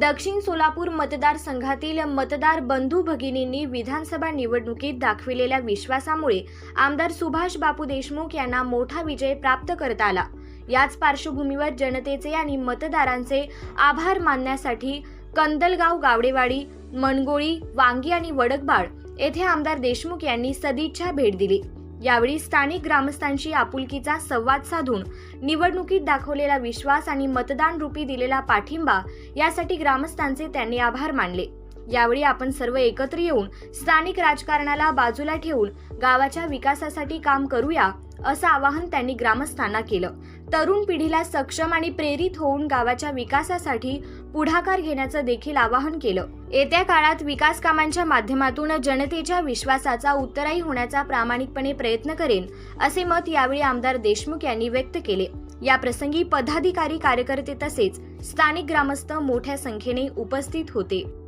दक्षिण सोलापूर मतदारसंघातील मतदार बंधू भगिनींनी विधानसभा निवडणुकीत दाखविलेल्या विश्वासामुळे आमदार सुभाष बापू देशमुख यांना मोठा विजय प्राप्त करता आला. याच पार्श्वभूमीवर जनतेचे आणि मतदारांचे आभार मानण्यासाठी कंदलगाव गावडेवाडी मनगोळी वांगी आणि वडकबाळ येथे आमदार देशमुख यांनी सदिच्छा भेट दिली. यावेळी स्थानिक ग्रामस्थांशी आपुलकीचा संवाद साधून निवडणुकीत दाखवलेला विश्वास आणि मतदान रूपी दिलेला पाठिंबा यासाठी ग्रामस्थांचे त्यांनी आभार मानले. यावेळी आपण सर्व एकत्र येऊन स्थानिक राजकारणाला बाजूला ठेवून गावाच्या विकासासाठी काम करूया असं आवाहन त्यांनी ग्रामस्थांना केलं. तरुण पिढीला सक्षम आणि प्रेरित होऊन गावाच्या विकासासाठी पुढाकार घेण्याचं देखील आवाहन केलं. येत्या काळात विकास कामांच्या माध्यमातून जनतेच्या विश्वासाचा उत्तराई होण्याचा प्रामाणिकपणे प्रयत्न करेन असे मत यावेळी आमदार देशमुख यांनी व्यक्त केले. या प्रसंगी पदाधिकारी कार्यकर्ते तसेच स्थानिक ग्रामस्थ मोठ्या संख्येने उपस्थित होते.